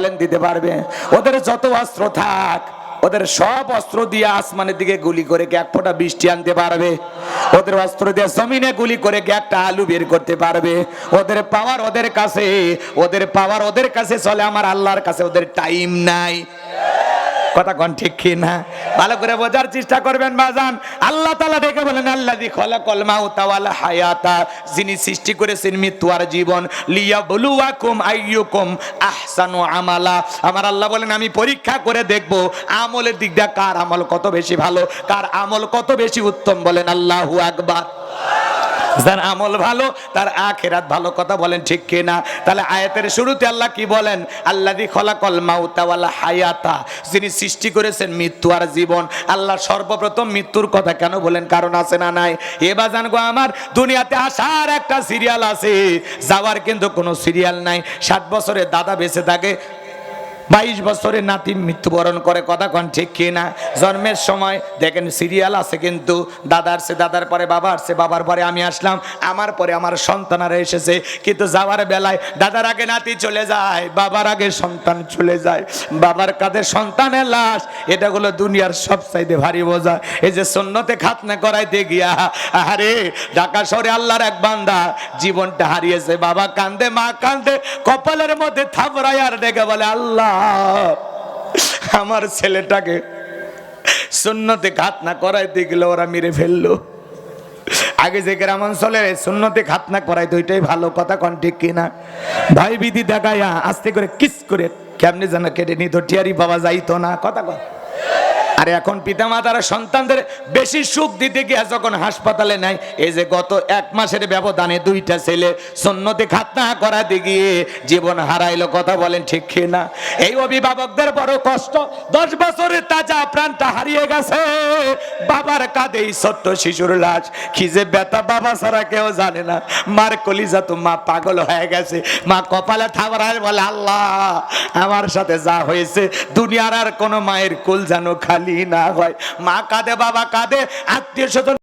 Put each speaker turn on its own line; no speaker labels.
বলেন, দিতে পারবে। ওদের যত অস্ত্র থাক, ওদের সব অস্ত্র দিয়ে আসমানের দিকে গুলি করে এক ফোঁটা বৃষ্টি আনতে পারবে? ওদের অস্ত্র দিয়ে জমিনে গুলি করে একটা আলু বের করতে পারবে? ওদের পাওয়ার ওদের কাছে, ওদের পাওয়ার ওদের কাছে চলে, আমার আল্লাহর কাছে ওদের টাইম নাই। কথা ঠিক কি না? ভালো করে বোঝার চেষ্টা করবেন বাজান। আল্লাহ তালা ডেকে বলেন আল্লাহ দি খলা কলমা উতাওয়াল হায়াতা। যিনি সৃষ্টি করেছেন মৃত্যু আর জীবন লিয়া বলুয়াকুম আইয়ুকুম আহসানু আমালা। আমার আল্লাহ বলেন, আমি পরীক্ষা করে দেখব, আমলের দিকটা কার আমল কত বেশি ভালো, কার আমল কত বেশি উত্তম। বলেন, আল্লাহু আকবার। যার আমল ভালো, তার আখেরাত ভালো কথা বলেন ঠিক কিনা তাহলে আয়াতের শুরুতে আল্লাহ কি বলেন? আল্লাহ দি খলাকল মাউতা ওয়ালা হায়াতা। যিনি সৃষ্টি করেছেন মৃত্যু আর জীবন, আল্লাহ সর্বপ্রথম মৃত্যুর কথা কেন বলেন? কারণ আছে না নাই? এবার জানগো আমার, দুনিয়াতে আসার একটা সিরিয়াল আছে, যাওয়ার কিন্তু কোনো সিরিয়াল নাই। ষাট বছরের দাদা বেঁচে থাকে বাইশ বছরের নাতি মৃত্যুবরণ করে, কথা কন ঠিক কি না? জন্মের সময় দেখেন সিরিয়াল আছে কিন্তু দাদা আসছে দাদার পরে বাবা আসছে বাবার পরে আমি আসলাম, আমার পরে আমার সন্তানারা এসেছে, কিন্তু যাওয়ার বেলায় দাদার আগে নাতি চলে যায়, বাবার আগে সন্তান চলে যায়, বাবার কাঁধে সন্তানের লাশ, এটা হলো দুনিয়ার সব চাইতে ভারী বোঝা। এই যে সন্ন্যতে খাতনা করাইতে গিয়া আরে ঢাকা শহরে আল্লাহর এক বান্দা জীবনটা হারিয়েছে, বাবা কান্দে মা কান্দে কপালের মধ্যে থাপড়ায় আর ডেকে বলে, আল্লাহ আমার ছেলেটাকে শূন্যতে ঘাত না করাইতে গেলে ওরা মেরে ফেলল। আগে যে গ্রামাঞ্চলে সুন্নতে খাত না করাইতো, ওইটাই ভালো কথা কন, ঠিক কিনা ভাই বিধি দেখাইয়া আস্তে করে কিস করে কেমনি যেন কেটে নিত, টিয়ারি বাবা যাইতো না, কথা কন। আর এখন পিতামাতারা সন্তানদের বেশি সুখ দিতে গিয়ে যখন হাসপাতালে নেয় এই যে গত এক মাসের ব্যবধানে দুইটা ছেলে সন্ন্যতে খাতনা করাতে গিয়ে জীবন হারাইলো, কথা বলেন ঠিক না? এই অভিভাবকদের বড় কষ্ট, দশ বছরের তাজা প্রাণটা হারিয়ে গেছে। বাবার কাঁধে এই ছোট্ট শিশুর লাশ, কি যে ব্যথা বাবা ছাড়া কেউ জানে না। মার কলিজা তো মা পাগল হয়ে গেছে। মা কপালে থাবড়ায় বলে, আল্লাহ, আমার সাথে যা হয়েছে, দুনিয়ার আর কোনো মায়ের কুল যেন খালি না হয়। মা কাঁদে বাবা কাঁদে আত্মীয় স্বজন